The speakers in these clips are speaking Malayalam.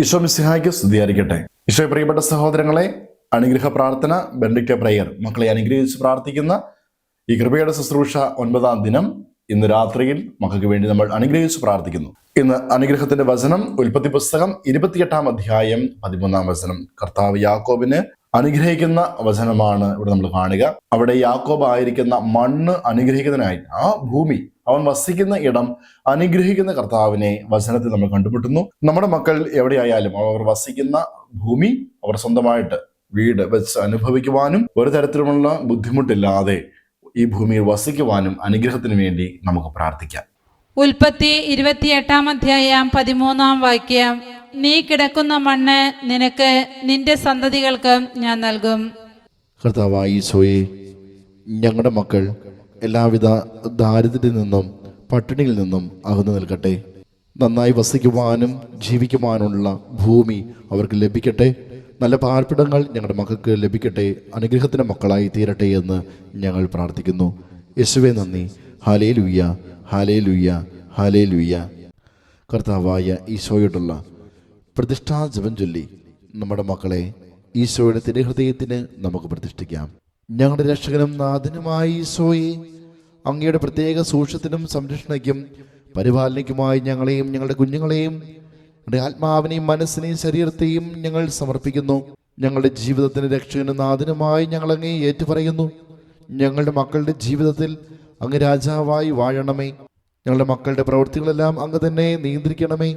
ഈശോ മിസ്സിഹായ്ക്ക് സ്തുതിയായിരിക്കട്ടെ. ഈശോ പ്രിയപ്പെട്ട സഹോദരങ്ങളെ അനുഗ്രഹ പ്രാർത്ഥന ബെൻഡിക്ക പ്രയർ മക്കളെ അനുഗ്രഹിച്ച് പ്രാർത്ഥിക്കുന്ന ഈ കൃപയുടെ ശുശ്രൂഷ ഒൻപതാം ദിനം ഇന്ന് രാത്രിയിൽ മക്കൾക്ക് വേണ്ടി നമ്മൾ അനുഗ്രഹിച്ച് പ്രാർത്ഥിക്കുന്നു. ഇന്ന് അനുഗ്രഹത്തിന്റെ വചനം ഉൽപ്പത്തി പുസ്തകം ഇരുപത്തിയെട്ടാം അധ്യായം പതിമൂന്നാം വചനം. കർത്താവ് യാക്കോബിന് അനുഗ്രഹിക്കുന്ന വചനമാണ് ഇവിടെ നമ്മൾ കാണുക. അവിടെ യാക്കോബ് ആയിരിക്കുന്ന മണ്ണ് അനുഗ്രഹിക്കുന്നതിനായി ആ ഭൂമി അവൻ വസിക്കുന്ന ഇടം അനുഗ്രഹിക്കുന്ന കർത്താവിനെ വചനത്തിൽ നമ്മൾ കണ്ടുമുട്ടുന്നു. നമ്മുടെ മക്കൾ എവിടെയായാലും അവർ വസിക്കുന്ന ഭൂമി അവർ സ്വന്തമായിട്ട് വീട് വെച്ച് അനുഭവിക്കുവാനും ഒരു തരത്തിലുമുള്ള ബുദ്ധിമുട്ടില്ലാതെ ഈ ഭൂമിയിൽ വസിക്കുവാനും അനുഗ്രഹത്തിന് വേണ്ടി നമുക്ക് പ്രാർത്ഥിക്കാം. ഉൽപ്പത്തി ഇരുപത്തിയെട്ടാം അധ്യായം പതിമൂന്നാം വാക്യം. നീ കിടക്കുന്ന മണ്ണ് നിനക്ക് നിന്റെ സന്തതികൾക്ക് ഞാൻ നൽകും. കർത്താവായി സോയെ ഞങ്ങളുടെ മക്കൾ എല്ലാവിധ ദാരിദ്ര്യത്തിൽ നിന്നും പട്ടിണിയിൽ നിന്നും അകന്നു നിൽക്കട്ടെ. നന്നായി വസിക്കുവാനും ജീവിക്കുവാനുള്ള ഭൂമി അവർക്ക് ലഭിക്കട്ടെ. നല്ല പാർപ്പിടങ്ങൾ ഞങ്ങളുടെ മക്കൾക്ക് ലഭിക്കട്ടെ. അനുഗ്രഹത്തിന്റെ മക്കളായി തീരട്ടെ എന്ന് ഞങ്ങൾ പ്രാർത്ഥിക്കുന്നു. യേശുവെ നന്ദി. ഹാലേ ലുയ്യ ഹാലേ ലുയ്യ ഹാലേ ലുയ്യ കർത്താവായ ഈശോയോടുള്ള പ്രതിഷ്ഠാ ജപം ചൊല്ലി നമ്മുടെ മക്കളെ ഈശോയുടെ തിരുഹൃദയത്തിന് നമുക്ക് പ്രതിഷ്ഠിക്കാം. ഞങ്ങളുടെ രക്ഷകനും നാഥനുമായ ഈശോയെ അങ്ങയുടെ പ്രത്യേക സൂക്ഷ്യത്തിനും സംരക്ഷണയ്ക്കും പരിപാലനയ്ക്കുമായി ഞങ്ങളെയും ഞങ്ങളുടെ കുഞ്ഞുങ്ങളെയും ഞങ്ങളുടെ ആത്മാവിനെയും മനസ്സിനെയും ശരീരത്തെയും ഞങ്ങൾ സമർപ്പിക്കുന്നു. ഞങ്ങളുടെ ജീവിതത്തിന് രക്ഷകനും നാഥനുമായി ഞങ്ങൾ അങ്ങേ ഏറ്റുപറയുന്നു. ഞങ്ങളുടെ മക്കളുടെ ജീവിതത്തിൽ അങ്ങ് രാജാവായി വാഴണമേ. ഞങ്ങളുടെ മക്കളുടെ പ്രവൃത്തികളെല്ലാം അങ്ങ് തന്നെ നിയന്ത്രിക്കണമേ.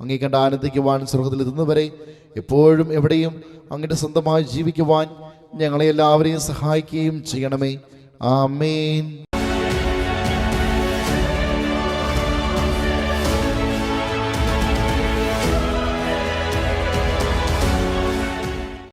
അങ്ങേ ആനന്ദിക്കുവാൻ സ്വർഗത്തിൽ എത്തുന്നവരെ എപ്പോഴും എവിടെയും അങ്ങയുടെ സ്വന്തമായി ജീവിക്കുവാൻ ഞങ്ങളെ എല്ലാവരെയും സഹായിക്കുകയും ചെയ്യണമേ. ആമേൻ.